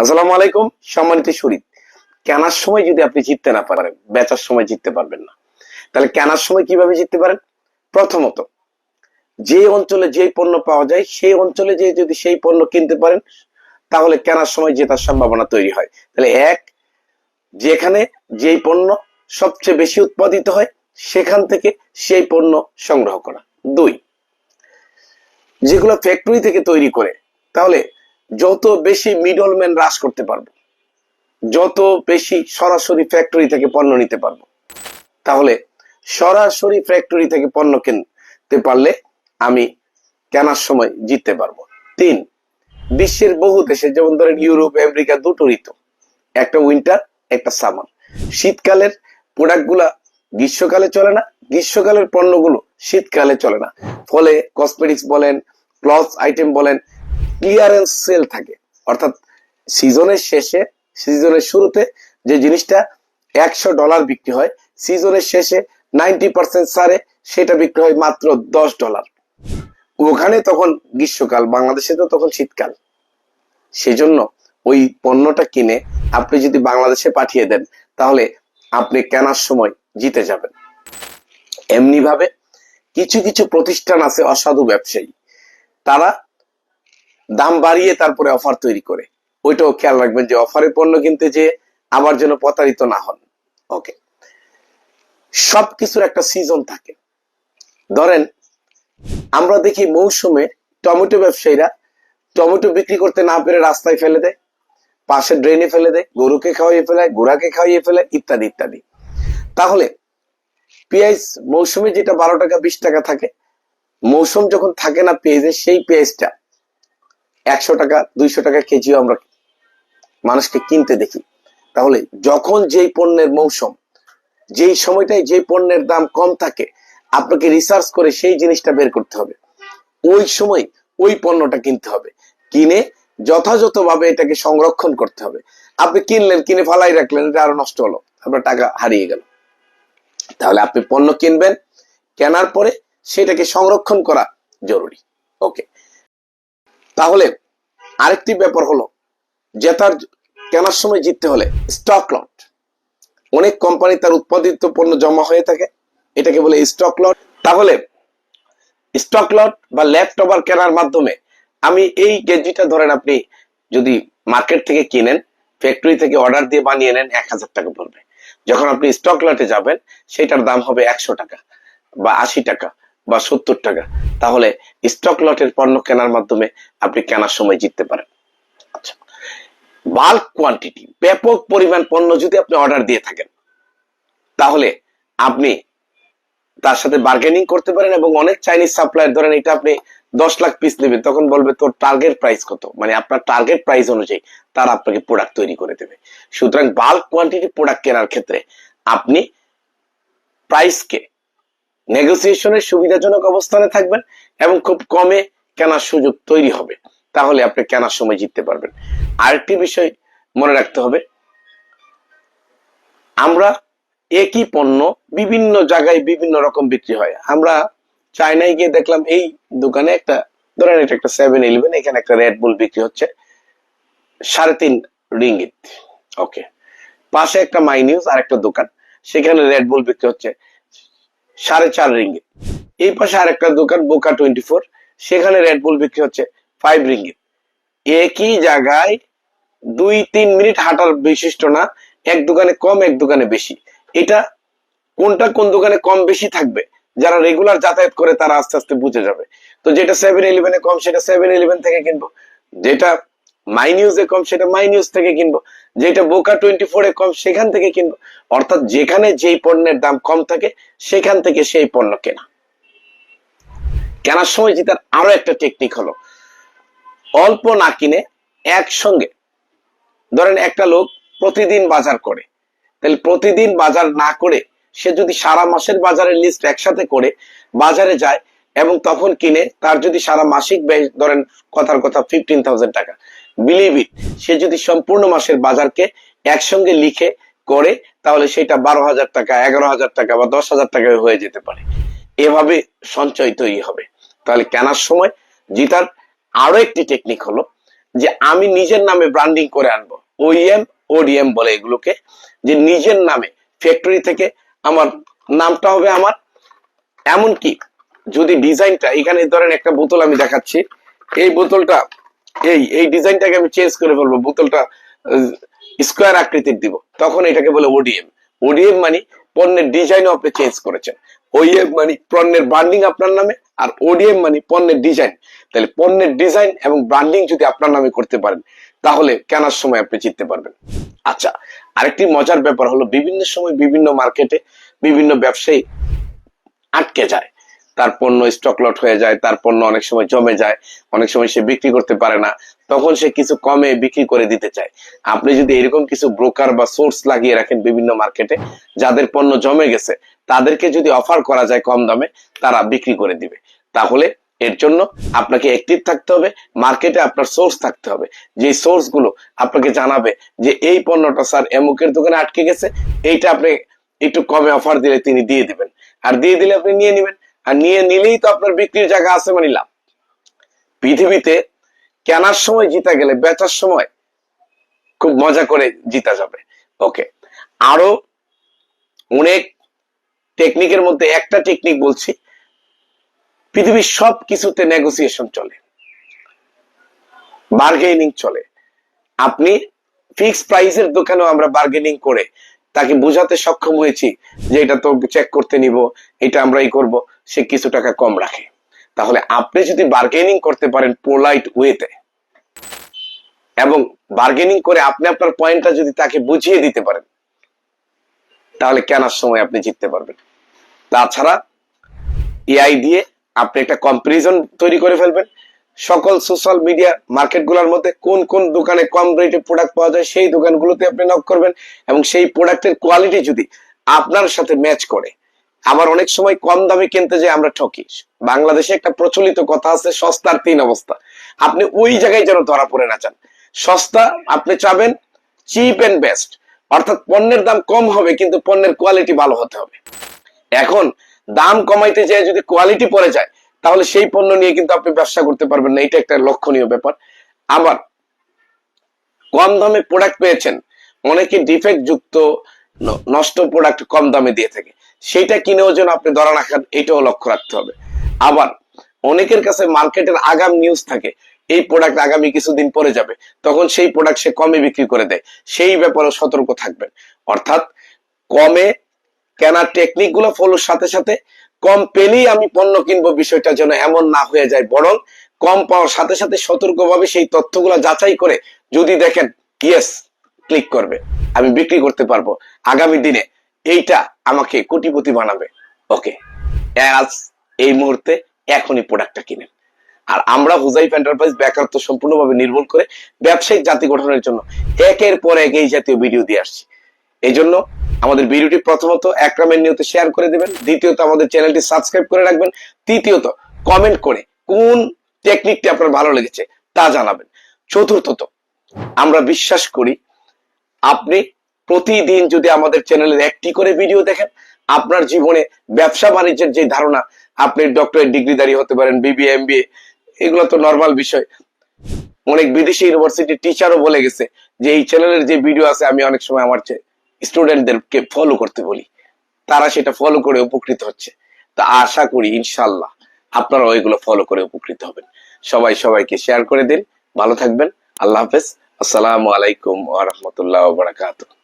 আসসালামু আলাইকুম, সম্মানিত শরীর। কেনার সময় যদি আপনি জিততে না পারেন, বেচার সময় জিততে পারবেন না। তাহলে কেনার সময় কীভাবে জিততে পারেন? প্রথমত, যে অঞ্চলে যে পণ্য পাওয়া যায়, সেই অঞ্চলে যে যদি সেই পণ্য কিনতে পারেন, তাহলে কেনার সময় জেতার সম্ভাবনা তৈরি হয়। তাহলে এক, যেখানে যেই পণ্য সবচেয়ে বেশি উৎপাদিত হয়, সেখান থেকে সেই পণ্য সংগ্রহ করা। দুই, যেগুলো ফ্যাক্টরি থেকে তৈরি করে, তাহলে যত বেশি মিডলম্যান হ্রাস করতে পারব, যত বেশি সরাসরি ফ্যাক্টরি থেকে পণ্য নিতে পারব, তাহলে সরাসরি ফ্যাক্টরি থেকে পণ্য কিনতে পারলে আমি কেনার সময় জিততে পারব। তিন, বিশ্বের বহু দেশে, যেমন ধরেন ইউরোপ, আমেরিকা, দুটো ঋতু, একটা উইন্টার একটা সামার শীতকালের প্রোডাক্টগুলা গ্রীষ্মকালে চলে না, গ্রীষ্মকালের পণ্যগুলো শীতকালে চলে না। ফলে কসমেটিক্স বলেন ক্লথ আইটেম বলেন ক্লিয়ারেন্স সেল থাকে। অর্থাৎ সিজনের শেষে, সিজনের শুরুতে যে জিনিসটা একশো ডলার বিক্রি হয়, সিজনের শেষে নাইনটি পার্সেন্ট সারে সেটা বিক্রি হয় মাত্র দশ ডলার ওখানে তখন গ্রীষ্মকাল, বাংলাদেশে তো তখন শীতকাল। সেজন্য ওই পণ্যটা কিনে আপনি যদি বাংলাদেশে পাঠিয়ে দেন, তাহলে আপনি কেনার সময় জিতে যাবেন। এমনি ভাবে কিছু কিছু প্রতিষ্ঠান আছে অসাধু ব্যবসায়ী। তারা দাম বাড়িয়ে তারপরে অফার তৈরি করে। ওইটাও খেয়াল রাখবেন যে অফারে পণ্য কিনতে যে আবার যেন প্রতারিত না হন। ওকে সবকিছুর একটা সিজন থাকে। ধরেন, আমরা দেখি মৌসুমে টমেটো ব্যবসায়ীরা টমেটো বিক্রি করতে না পেরে রাস্তায় ফেলে দেয়, পাশে ড্রেনে ফেলে দেয়, গরুকে খাওয়াইয়ে ফেলে ঘোড়াকে খাওয়াইয়ে ফেলে ইত্যাদি ইত্যাদি। তাহলে পেঁয়াজ মৌসুমে যেটা বারো টাকা, বিশ টাকা থাকে, মৌসুম যখন থাকে না পেঁয়াজের, সেই পেঁয়াজটা একশো টাকা, দুইশো টাকা কেজিও আমরা মানুষকে কিনতে দেখি। তাহলে যখন যেই পণ্যের মৌসুম, যেই সময়টায় যে পণ্যের দাম কম থাকে, আপনাকে রিসার্চ করে সেই জিনিসটা বের করতে হবে। ওই সময় ওই পণ্যটা কিনতে হবে। কিনে যথাযথভাবে এটাকে সংরক্ষণ করতে হবে। আপনি কিনলেন, কিনে ফালাই রাখলেন, এটা আরও নষ্ট হলো, আপনার টাকা হারিয়ে গেল। তাহলে আপনি পণ্য কিনবেন, কেনার পরে সেটাকে সংরক্ষণ করা জরুরি। ওকে। তাহলে আরেকটি ব্যাপার হলো, জেতার কেনার সময় জিততে হলে স্টক লট অনেক কোম্পানি তার উৎপাদিত পণ্য জমা হয়ে থাকে, এটাকে বলে স্টক লট তাহলে স্টক লট বা ল্যাপটপ কেনার মাধ্যমে আমি এই গেঞ্জিটা ধরেন আপনি যদি মার্কেট থেকে কিনেন ফ্যাক্টরি থেকে অর্ডার দিয়ে বানিয়ে নেন, এক হাজার টাকা পড়বে। যখন আপনি স্টক লটে যাবেন, সেটার দাম হবে একশো টাকা বা আশি টাকা। বা সত্তর টাকা, তাহলে স্টক লটের পণ্য কেনার মাধ্যমে আপনি কেনার সময় জিততে পারেন। আচ্ছা বাল্ক কোয়ান্টিটি ব্যাপক পরিমাণ পণ্য যদি আপনি অর্ডার দিয়ে থাকেন, তাহলে আপনি তার সাথে বার্গেনিং করতে পারেন এবং অনেক চাইনিজ সাপ্লায়ার ধরেন এটা আপনি দশ লাখ পিস নেবেন, তখন বলবে তোর টার্গেট প্রাইস কত? মানে আপনার টার্গেট প্রাইস অনুযায়ী তারা আপনাকে প্রোডাক্ট তৈরি করে দেবে। সুতরাং বাল্ক কোয়ান্টিটি প্রোডাক্ট কেনার ক্ষেত্রে আপনি প্রাইসকে নেগোসিয়েশনের সুবিধাজনক অবস্থানে থাকবেন এবং খুব কমে কেনার সুযোগ তৈরি হবে। তাহলে আপনি কেনার সময় জিততে পারবেন। আরেকটি বিষয় মনে রাখতে হবে। আমরা একই পণ্য বিভিন্ন জায়গায় বিভিন্ন রকম বিক্রি হয়। আমরা চায়নায় গিয়ে দেখলাম এই দোকানে একটা, ধরেন এটা একটা সেভেন ইলেভেন এখানে একটা রেড বুল বিক্রি হচ্ছে। সাড়ে তিন রিঙ্গিত। ওকে পাশে একটা মাই নিউজ আর একটা দোকান। সেখানে রেড বুল বিক্রি হচ্ছে। সাড়ে চার রিঙ্গিত এই পাশে আরেকটা দোকান, বোকা টোয়েন্টি ফোর। সেখানে রেড বুল বিক্রি হচ্ছে ফাইভ রিঙ্গিত একই জায়গায় দুই, তিন মিনিট হাঁটার বিশিষ্ট না, এক দোকানে কম, এক দোকানে বেশি। এটা কোনটা কোন দোকানে কম বেশি থাকবে, যারা রেগুলার যাতায়াত করে তারা আস্তে আস্তে বুঝে যাবে। তো যেটা সেভেন ইলেভেনে কম, সেটা সেভেন ইলেভেন থেকে কিনবো। যেটা মাই নিউজে কম, সেটা মাই নিউজ থেকে কিনবো। যেটা বোকা টোয়েন্টি ফোরে কম, সেখান থেকে কিনবো। অর্থাৎ যেখানে যেই পণ্যের দাম কম থাকে, সেখান থেকে সেই পণ্য কেনা। কেনার সময় যেটার আরও একটা টেকনিক হলো। অল্প না কিনে একসঙ্গে। ধরেন একটা লোক প্রতিদিন বাজার করে। তাহলে প্রতিদিন বাজার না করে, সে যদি সারা মাসের বাজারের লিস্ট একসাথে করে, বাজারে যায় এবং তখন কিনে, তার যদি সারা মাসিক ব্যয়, ধরেন কথার কথা ফিফটিন থাউজেন্ড টাকা। বিলিভ ইট সে যদি সম্পূর্ণ মাসের বাজারকে একসঙ্গে লিখে করে, তাহলে সেটা বারো হাজার টাকা, এগারো হাজার টাকা বা দশ হাজার টাকা হয়ে যেতে পারে। এভাবে সঞ্চয় তৈরি হবে। তাহলে কেনার সময় জিতার আরও একটি টেকনিক হলো যে আমি নিজের নামে ব্র্যান্ডিং করে আনব। ওইএম ওডিএম বলে এগুলোকে। যে নিজের নামে ফ্যাক্টরি থেকে আমার নামটা হবে আমার। এমনকি যদি ডিজাইনটা এখানে ধরেন একটা বোতল আমি দেখাচ্ছি। এই বোতলটা এই এই ডিজাইনটাকে আমি চেঞ্জ করে ফেলব, বোতলটা স্কোয়ার আকৃতির দিব। তখন এটাকে বলে ওডিএম ওডিএম মানে পণ্যের ডিজাইনও আপনি চেঞ্জ করেছেন। ওইএম মানে পণ্যের ব্র্যান্ডিং আপনার নামে, আর ওডিএম মানে পণ্যের ডিজাইন তাহলে পণ্যের ডিজাইন এবং ব্র্যান্ডিং যদি আপনার নামে করতে পারেন, তাহলে কেনার সময় আপনি জিততে পারবেন। আচ্ছা আরেকটি মজার ব্যাপার হলো, বিভিন্ন সময় বিভিন্ন মার্কেটে বিভিন্ন ব্যবসায়ী আটকে যায়। তার পণ্য স্টক লট হয়ে যায়, তার পণ্য অনেক সময় জমে যায়, অনেক সময় সে বিক্রি করতে পারে না, তখন সে কিছু কমে বিক্রি করে দিতে চায়। আপনি যদি এরকম কিছু ব্রোকার বা সোর্স লাগিয়ে রাখেন বিভিন্ন মার্কেটে যাদের পণ্য জমে গেছে, তাদেরকে যদি অফার করা যায় কম দামে, তারা বিক্রি করে দিবে। তাহলে এর জন্য আপনাকে অ্যাক্টিভ থাকতে হবে মার্কেটে আপনার সোর্স থাকতে হবে। যে সোর্সগুলো আপনাকে জানাবে যে, এই পণ্যটা স্যার এমুকের দোকানে আটকে গেছে, এইটা আপনি একটু কমে অফার দিলে তিনি দিয়ে দিবেন। আর দিয়ে দিলে আপনি নিয়ে নেবেন। আর নিয়ে নিলেই তো আপনার বিক্রির জায়গা আছে মানে লাভ। পৃথিবীতে কেনার সময় জিতা গেলে, বেচার সময় খুব মজা করে জিতা যাবে। ওকে আরও অনেক টেকনিকের মধ্যে একটা টেকনিক বলছি, পৃথিবীর সব কিছুতে নেগোসিয়েশন চলে। বার্গেনিং চলে। আপনি ফিক্স প্রাইসের দোকানেও আমরা বার্গেনিং করে তাকে বোঝাতে সক্ষম হয়েছি যে এটা তো চেক করতে নিব, এটা আমরা এই করব। সে কিছু টাকা কম রাখে। তাহলে আপনি যদি বার্গেনিং করতে পারেন পোলাইট ওয়েতে এবং বার্গেনিং করে আপনি আপনার পয়েন্টটা যদি তাকে বুঝিয়ে দিতে পারেন, তাহলে কেনার সময় আপনি জিততে পারবেন? তাছাড়া এআই দিয়ে আপনি একটা কম্পারিজন তৈরি করে ফেলবেন। সকল সোশ্যাল মিডিয়া মার্কেটগুলোর মধ্যে কোন কোন দোকানে কম রেটে প্রোডাক্ট পাওয়া যায়, সেই দোকানগুলোতে আপনি নক করবেন, এবং সেই প্রোডাক্টের কোয়ালিটি যদি আপনার সাথে ম্যাচ করে আবার অনেক সময় কম দামে কিনতে যে আমরা ঠকি। বাংলাদেশে একটা প্রচলিত কথা আছে সস্তার তিন অবস্থা। আপনি ওই জায়গায় যেন ধরা পড়ে না চান সস্তা আপনি চাবেন চিপ এন্ড বেস্ট অর্থাৎ পণ্যের দাম কম হবে কিন্তু পণ্যের কোয়ালিটি ভালো হতে হবে। এখন দাম কমাইতে যেয়ে যদি কোয়ালিটি পড়ে যায় তাহলে সেই পণ্য নিয়ে কিন্তু আপনি ব্যবসা করতে পারবেন না। এটা একটা লক্ষণীয় ব্যাপার। আবার কম দামে প্রোডাক্ট পেয়েছেন অনেকে ডিফেক্ট যুক্ত নষ্ট প্রোডাক্ট কম দামে দিয়ে থাকে। সেইটা কিনেও যেন আপনি ধরা রাখান এটাও লক্ষ্য রাখতে হবে। আবার অনেকের কাছে মার্কেটের আগাম নিউজ থাকে, এই প্রোডাক্ট আগামী কিছুদিন পরে যাবে, তখন সেই প্রোডাক্ট সে কমে বিক্রি করে দেয়, সেই ব্যাপারে সতর্ক থাকবেন। অর্থাৎ কমে কেনার টেকনিকগুলো ফলোর সাথে সাথে, কম পেলেই আমি পণ্য কিনবো, বিষয়টা যেন এমন না হয়ে যায়, বরং কম পাওয়ার সাথে সাথে সতর্কভাবে সেই তথ্যগুলো যাচাই করে যদি দেখেন ইয়েস ক্লিক করবে, আমি বিক্রি করতে পারব, আগামী দিনে। এইটা আমাকে কোটিপতি বানাবে। ওকে আজ এই মুহূর্তে এখনই প্রোডাক্টটা কিনেন। আর আমরা হুজাইফ এন্টারপ্রাইজ বেকারত্ব সম্পূর্ণভাবে নির্মূল করে ব্যবসায়িক জাতি গঠনের জন্য একের পর এক এই জাতীয় ভিডিও দিয়ে আসছি। এই জন্য আমাদের ভিডিওটি প্রথমত একরামের নিয়তে শেয়ার করে দেবেন, দ্বিতীয়ত আমাদের চ্যানেলটি সাবস্ক্রাইব করে রাখবেন, তৃতীয়ত কমেন্ট করে কোন টেকনিকটি আপনার ভালো লেগেছে তা জানাবেন। চতুর্থত আমরা বিশ্বাস করি আপনি প্রতিদিন যদি আমাদের চ্যানেলের একটি করে ভিডিও দেখেন, আপনার জীবনে ব্যবসা বাণিজ্যের যে ধারণা, আপনি ডক্টরেট ডিগ্রিধারী হতে পারেন বিবিএ এমবিএ এগুলো তো নর্মাল বিষয়। অনেক বিদেশি ইউনিভার্সিটির টিচারও বলে গেছে যে এই চ্যানেলের যে ভিডিও আছে, আমি অনেক সময় আমার স্টুডেন্টদেরকে ফলো করতে বলি, তারা সেটা ফলো করে উপকৃত হচ্ছে। তা আশা করি ইনশাল্লাহ আপনারা ওইগুলো ফলো করে উপকৃত হবেন। সবাই সবাইকে শেয়ার করে দিন। ভালো থাকবেন। আল্লাহ হাফেজ। আসসালামু আলাইকুম ওয়া রাহমাতুল্লাহি বারাকাতুহু।